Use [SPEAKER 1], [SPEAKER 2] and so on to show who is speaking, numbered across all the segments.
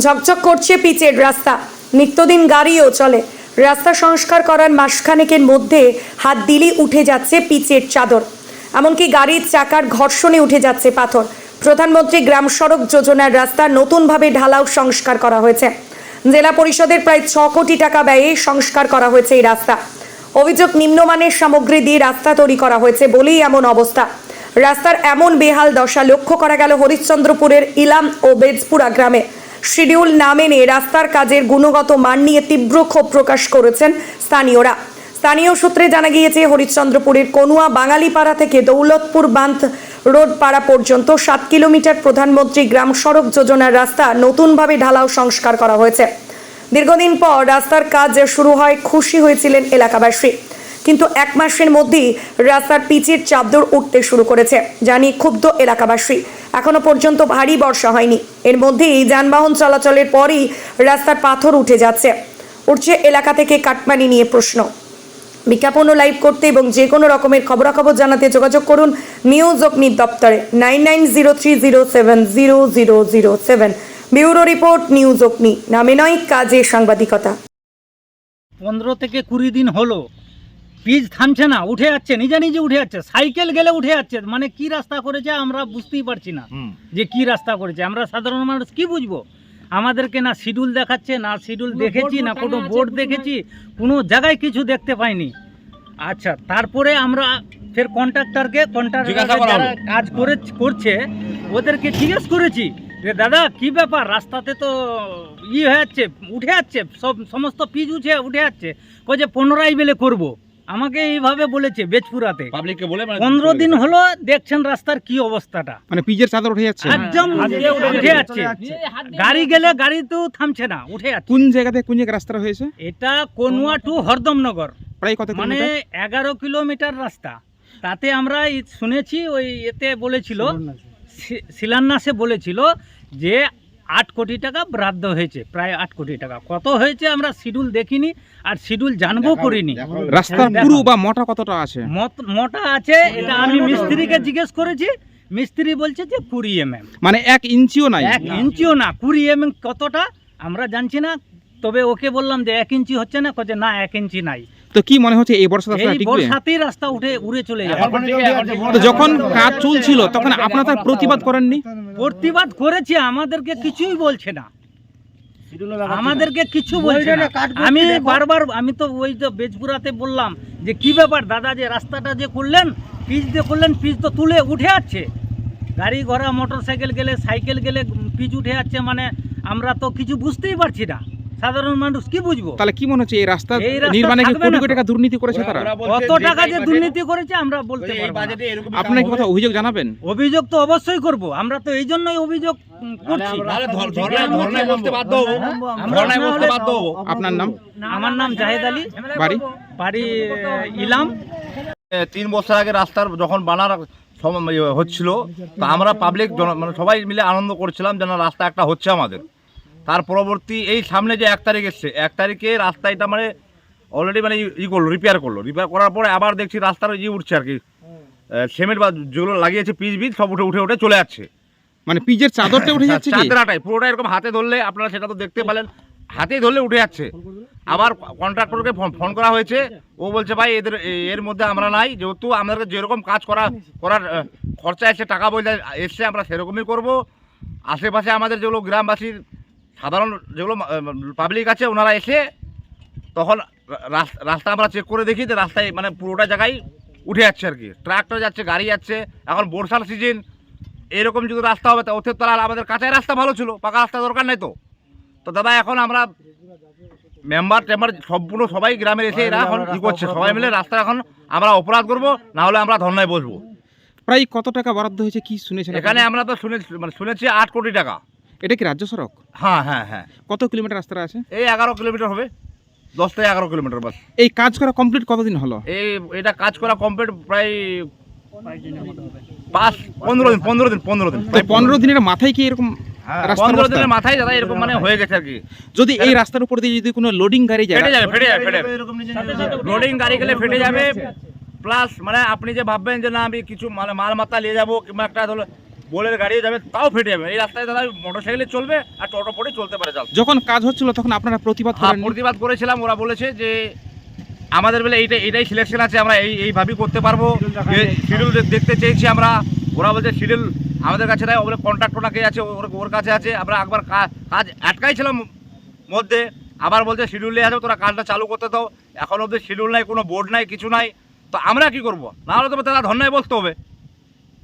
[SPEAKER 1] ঝকঝক করছে পিচের রাস্তা। নিত্যদিন গাড়িও চলে। রাস্তা সংস্কার করার মাসখানেকের মধ্যে হাত দিলেই উঠে যাচ্ছে পিচের চাদর। এমনকি গাড়ির চাকার ঘর্ষণে উঠে যাচ্ছে পাথর। প্রধানমন্ত্রী গ্রাম সড়ক যোজনার রাস্তা নতুনভাবে ঢালাও সংস্কার করা হয়েছে। জেলা পরিষদের প্রায় ছ কোটি টাকা ব্যয়ে সংস্কার করা হয়েছে এই রাস্তা। অভিযোগ নিম্নমানের সামগ্রী দিয়ে রাস্তা তৈরি করা হয়েছে বলেই এমন অবস্থা। রাস্তার এমন বেহাল দশা লক্ষ্য করা গেল হরিশ্চন্দ্রপুরের ইলাম ও বেজপুরা গ্রামে। শিডিউল না মেনে রাস্তার কাজের গুণগত মান নিয়ে তীব্র ক্ষোভ প্রকাশ করেছেন স্থানীয়রা। স্থানীয় সূত্রে জানা গিয়েছে, হরিশ্চন্দ্রপুরের কনুয়া বাঙালিপাড়া থেকে দৌলতপুর বাঁধ রোড পাড়া পর্যন্ত সাত কিলোমিটার প্রধানমন্ত্রী গ্রাম সড়ক যোজনার রাস্তা নতুনভাবে ঢালাও সংস্কার করা হয়েছে। দীর্ঘদিন পর রাস্তার কাজ শুরু হয়, খুশি হয়েছিলেন এলাকাবাসী। কিন্তু এক মাসের মধ্যেই রাস্তার পিচের চাদর উঠতে শুরু করেছে জানি ক্ষুব্ধ এলাকাবাসী। এখনও পর্যন্ত ভারী বর্ষা হয়নি। এর মধ্যেই যানবাহন চলাচলের পরই রাস্তার পাথর উঠে যাচ্ছে। উঠছে এলাকা থেকে কাটমানি নিয়ে প্রশ্ন। বিজ্ঞাপন ও লাইভ করতে এবং যে কোনো রকমের খবরাখবর জানাতে যোগাযোগ করুন নিউজ অগ্নি দপ্তরে, nine nine zero three zero seven zero zero zero seven. Bureau report, news Agni. নামে নয়, কাজে সাংবাদিকতা।
[SPEAKER 2] পনেরো থেকে কুড়ি দিন হলো। পিচ থামছে না উঠে যাচ্ছে নিজে নিজে উঠে যাচ্ছে সাইকেল গেলে উঠে যাচ্ছে মানে কি রাস্তা করেছে আমরা বুঝতেই পারছি না যে কি রাস্তা করেছে। আমরা সাধারণ মানুষ কি বুঝব? আমাদেরকে না শিডিউল দেখাচ্ছে না শিডিউল দেখেছি না কোনো বোর্ড দেখেছি কোনো জায়গায় কিছু দেখতে পাইনি। আচ্ছা তারপরে আমরা ফের কন্ট্রাক্টরকে কন্ট্রাক্টর। যারা কাজ করে করছে ওদেরকে জিজ্ঞেস করেছি যে দাদা কি ব্যাপার? রাস্তাতে তো ই হয়ে যাচ্ছে উঠে যাচ্ছে সব সমস্ত পিচ উঠে উঠে যাচ্ছে। কই যে পনেরোই বেলে করব। আমাকে এইভাবে বলেছে বেজপুরাতে।
[SPEAKER 3] পাবলিককে বলে মানে
[SPEAKER 2] পনেরো দিন হলো দেখছেন রাস্তার কি অবস্থাটা।
[SPEAKER 4] মানে পিজের চাদর উঠে যাচ্ছে।
[SPEAKER 2] একদম উঠে যাচ্ছে। গাড়ি গেলে গাড়ি তো থামছে না উঠে যাচ্ছে।
[SPEAKER 4] কোন জায়গাতে কোন জায়গা রাস্তা হয়েছে?
[SPEAKER 2] এটা কনুয়া টু হরদমনগর।
[SPEAKER 4] প্রায় কত
[SPEAKER 2] মানে এগারো কিলোমিটার রাস্তা। তাতে আমরা শুনেছি ওই এতে বলেছিল শিলান্যাসে বলেছিল যে আট কোটি টাকা বরাদ্দ হয়েছে প্রায় আট কোটি টাকা। কত হয়েছে আমরা শিডিউল দেখিনি আর শিডিউল জানব করিনি।
[SPEAKER 4] রাস্তার
[SPEAKER 2] দেখো।
[SPEAKER 4] পুরু বা মোটা কতটা আছে?
[SPEAKER 2] মত- মোটা আছে এটা আমি মিস্ত্রিকে জিজ্ঞেস করেছি মিস্ত্রি বলছে যে কুড়ি এম এম
[SPEAKER 4] মানে এক ইঞ্চিও নাই।
[SPEAKER 2] এক ইঞ্চিও না কুড়ি এম এম কতটা আমরা জানছি না তবে ওকে বললাম যে এক ইঞ্চি হচ্ছে না কচ্ছে না এক ইঞ্চি নাই।
[SPEAKER 4] তো কি মনে হচ্ছে এই বর্ষা রাস্তা
[SPEAKER 2] এই
[SPEAKER 4] টিকবে?
[SPEAKER 2] বর্ষাতেই রাস্তা উঠে উড়ে চলে যাবে।
[SPEAKER 4] যখন কাজ চলছিল তখন আপনারা তার প্রতিবাদ করেননি?
[SPEAKER 2] প্রতিবাদ করেছে আমাদেরকে কিছুই বলছে না। আমাদেরকে কিছু বলছে না। আমি বারবার আমি তো ওই যে বেজপুরাতে বললাম যে কি ব্যাপার দাদা যে রাস্তাটা যে করলেন পিচ দিয়ে করলেন পিচ তো তুলে উঠে যাচ্ছে গাড়ি ঘোড়া মোটর সাইকেল গেলে সাইকেল গেলে পিচ উঠে যাচ্ছে মানে আমরা তো কিছু বুঝতেই পারছি না। সাধারণ মানুষ কি বুঝব?
[SPEAKER 4] তাহলে কি মনে হচ্ছে এই রাস্তা নির্মাণে কি কোটি কোটি টাকা দুর্নীতি করেছে তারা?
[SPEAKER 2] কত টাকা যে দুর্নীতি করেছে আমরা বলতে পারব না।
[SPEAKER 3] বাজেটে এরকমই
[SPEAKER 4] আপনার
[SPEAKER 3] কাজ
[SPEAKER 4] কি কথা অভিযোগ জানাবেন?
[SPEAKER 2] অভিযোগ তো অবশ্যই করব। আমরা তো এই জন্যই অভিযোগ করছি।
[SPEAKER 4] আপনার নাম?
[SPEAKER 2] আমার নাম জাহেদ আলী।
[SPEAKER 4] বাড়ি?
[SPEAKER 2] বাড়ি ইলাম।
[SPEAKER 3] তিন বছর আগে রাস্তার যখন বানার ইয়ে হচ্ছিল তা আমরা পাবলিক মানে সবাই মিলে আনন্দ করছিলাম যেন রাস্তা একটা হচ্ছে আমাদের। তার পরবর্তী এই সামনে যে এক তারিখ এসছে এক তারিখে রাস্তা এটা মানে অলরেডি মানে ই- করল রিপেয়ার করল। রিপেয়ার করার পরে আবার দেখছি রাস্তার ই উঠছে আর কি। সিমেন্ট বা যেগুলো লাগিয়েছে পিচ বিচ সব উঠে উঠে উঠে চলে যাচ্ছে।
[SPEAKER 4] মানে পিচের চাদরটা উঠে যাচ্ছে কি?
[SPEAKER 3] চাদরাটাই পুরোটা এরকম হাতে ধরলে আপনারা সেটা তো দেখতে পেলেন। হাতেই ধরলে উঠে যাচ্ছে। আবার কন্ট্রাক্টরকে ফোন ফোন করা হয়েছে। ও বলছে ভাই এদের এর মধ্যে আমরা নাই। যেহেতু আমাদের যেরকম কাজ করা করার খরচা এসছে টাকা পয়সা এসছে আমরা সেরকমই করব। আশেপাশে আমাদের যেগুলো গ্রামবাসীর সাধারণ যেগুলো পাবলিক আছে ওনারা এসে তখন রাস্তা আমরা চেক করে দেখি যে রাস্তায় মানে পুরোটা জায়গায় উঠে যাচ্ছে আর কি। ট্রাক্টর যাচ্ছে গাড়ি যাচ্ছে এখন বর্ষার সিজন এরকম যদি রাস্তা হবে তা ওতে তাহলে আমাদের কাঁচাই রাস্তা ভালো ছিল পাকা রাস্তা দরকার নেই তো। তো দাদা এখন আমরা মেম্বার টেম্বার সম্পূর্ণ সবাই গ্রামের এসে এরা এখন ই করছে সবাই মিলে রাস্তা এখন আমরা অপরাধ করব না হলে আমরা ধর্নায় বসবো।
[SPEAKER 4] প্রায় কত টাকা বরাদ্দ হয়েছে কি শুনেছেন
[SPEAKER 3] এখানে আমরা তো শুনে মানে শুনেছি আট কোটি টাকা।
[SPEAKER 4] এটা কি রাজ্য সড়ক?
[SPEAKER 3] হ্যাঁ হ্যাঁ হ্যাঁ।
[SPEAKER 4] কত কিলোমিটার রাস্তা আছে?
[SPEAKER 3] এই এগারো কিলোমিটার হবে। দশ থেকে এগারো কিলোমিটার বাস।
[SPEAKER 4] এই কাজ করা কমপ্লিট কতদিন হলো?
[SPEAKER 3] এই এটা কাজ করা কমপ্লিট প্রায় পাঁচ পনেরো দিন পনেরো দিন পনেরো দিন।
[SPEAKER 4] পনেরো দিনের মাথায় কি এরকম
[SPEAKER 3] পনেরো দিনের মাথায় দাদা এরকম মানে হয়ে গেছে আর কি।
[SPEAKER 4] যদি এই রাস্তার উপর দিয়ে যদি কোনো লোডিং গাড়ি যায়
[SPEAKER 3] ফেটে যাবে ফেটে যাবে ফেটে লোডিং গাড়ি গেলে ফেটে যাবে প্লাস মানে আপনি যে ভাববেন যে না আমি কিছু মানে মাল নিয়ে যাব কিংবা একটা ধরো বোলের গাড়িও যাবে তাও ফেটে যাবে। এই রাস্তায় দাদা মোটর সাইকেলে চলবে আর টোটো পরে চলতে পারে চাল
[SPEAKER 4] যখন কাজ হচ্ছিল তখন আপনারা প্রতিবাদ
[SPEAKER 3] হ্যাঁ প্রতিবাদ করেছিলাম ওরা বলেছে যে আমাদের বেলা এইটা এটাই সিলেকশন আছে আমরা এই এইভাবেই করতে পারব। শিডিউল দেখতে চেয়েছি আমরা। ওরা বলছে শিডিউল আমাদের কাছে নাই ওগুলো কন্ট্রাক্টর নাকি আছে ওর ওর কাছে আছে। আমরা একবার কাজ আটকাইছিলাম মধ্যে আবার বলছে শিডিউল নিয়ে আসবে তোরা কাজটা চালু করতে দাও। এখন অবধি শিডিউল নাই কোনো বোর্ড নাই কিছু নাই। তো আমরা কি করব? না হলে তো তারা ধন্যায় বলতে হবে।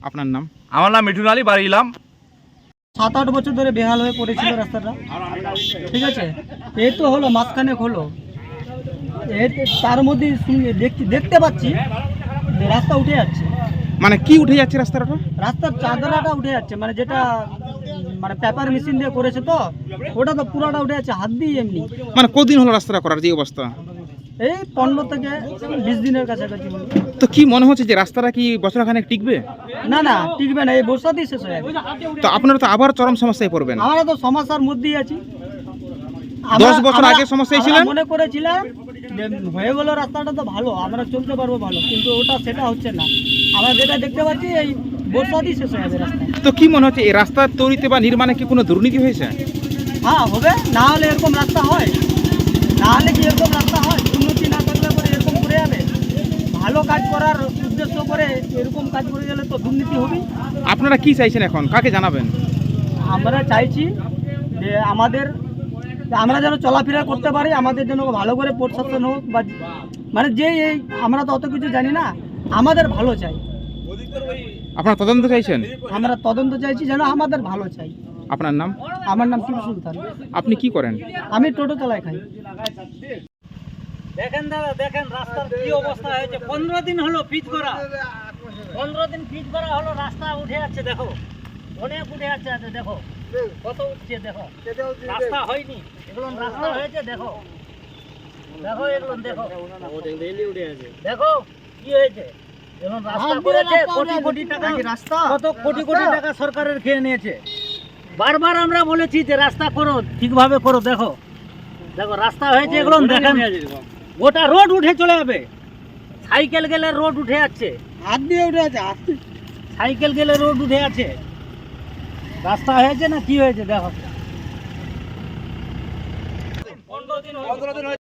[SPEAKER 4] আপনার নাম?
[SPEAKER 3] আমার নাম মিঠুন আলী বাড়ি ইলাম।
[SPEAKER 5] সাত আট বছর ধরে বেহাল হয়ে পড়েছিল রাস্তাটা। ঠিক আছে? এই তো হলো মাঝখানেক হলো। তার মধ্যে শুনে- দেখতে দেখতে পাচ্ছি যে রাস্তা উঠে যাচ্ছে।
[SPEAKER 4] মানে কি উঠে যাচ্ছে রাস্তাটা?
[SPEAKER 5] রাস্তার চাদরাটা উঠে যাচ্ছে মানে যেটা মানে পেপার মেশিন দিয়ে করেছে তো ওটা তো পুরাটা উঠে যাচ্ছে হাত দিয়ে এমনি।
[SPEAKER 4] মানে কদিন হলো রাস্তাটা করার যে অবস্থা?
[SPEAKER 5] এই পনেরো থেকে বিশ দিনের কাছাকাছি।
[SPEAKER 4] তো কি মনে হচ্ছে যে রাস্তাটা কি বছরখানেক টিকবে?
[SPEAKER 5] না না টিকবে না এই বর্ষাতেই শেষ হয়ে যাবে।
[SPEAKER 4] তো আপনারা তো আবার চরম সমস্যায় পড়বেন।
[SPEAKER 5] আমরা তো সমস্যার মধ্যেই আছি।
[SPEAKER 4] দশ
[SPEAKER 5] আমরা-
[SPEAKER 4] বছর
[SPEAKER 5] আমরা-
[SPEAKER 4] আগে সমস্যায় ছিলেন?
[SPEAKER 5] মনে করেছিলাম হয়ে গেল রাস্তাটা তো ভালো আমরা চলতে পারব ভালো কিন্তু ওটা সেটা হচ্ছে না। আমরা যেটা দেখতে পাচ্ছি এই বর্ষাতেই শেষ হয়ে যাবে রাস্তা।
[SPEAKER 4] তো কি মনে হচ্ছে এই রাস্তা তৈরিতে বা নির্মাণে কি কোনো দুর্নীতি হয়েছে?
[SPEAKER 5] হ্যাঁ হবে। না হলে এরকম রাস্তা হয়। না হলে কি এরকম রাস্তা হয়? উন্নতি না পরে এরকম করে যাবে। ভালো কাজ করার উদ্দেশ্য করে এরকম কাজ করে গেলে তো দুর্নীতি হবেই।
[SPEAKER 4] আপনারা কি চাইছেন এখন? কাকে জানাবেন?
[SPEAKER 5] আমরা চাইছি যে আমাদের আমরা যেন চলাফেরা করতে পারি আমাদের যেন ভালো করে প্রশাসন হোক বা মানে যে এই আমরা তো অত কিছু জানি না আমাদের ভালো চাই।
[SPEAKER 4] আপনারা তদন্ত চাইছেন?
[SPEAKER 5] আমরা তদন্ত চাইছি যেন আমাদের ভালো চাই।
[SPEAKER 4] আপনার নাম?
[SPEAKER 5] আমার নাম টিপু সুলতান।
[SPEAKER 4] আপনি কি করেন?
[SPEAKER 5] আমি টোটো চালাই খাই।
[SPEAKER 2] দেখেন দাদা দেখেন রাস্তার কি অবস্থা হয়েছে। পনেরো দিন হলো পিচ করা। পনেরো দিন পিচ করা হলো রাস্তা উঠে যাচ্ছে দেখো। অনেক উঠে যাচ্ছে আছে দেখো। কত উঠছে দেখো। রাস্তা হয়নি এগুলো রাস্তা হয়েছে দেখো। দেখো এগুলো দেখো। দেখো কি হয়েছে? এগুলো রাস্তা করেছে কোটি কোটি টাকা।
[SPEAKER 5] রাস্তা?
[SPEAKER 2] কত কোটি কোটি টাকা সরকারের খেয়ে নিয়েছে। বারবার আমরা বলেছি যে রাস্তা করো ঠিকভাবে করো দেখো। দেখো রাস্তা হয়েছে এগুলো দেখেন। গোটা রোড উঠে চলে যাবে। সাইকেল গেলে রোড উঠে যাচ্ছে।
[SPEAKER 5] হাত দিয়ে উঠে আছে হাত
[SPEAKER 2] সাইকেল গেলে রোড উঠে আছে রাস্তা হয়েছে না কি হয়েছে দেখো। পনেরো দিন হলো।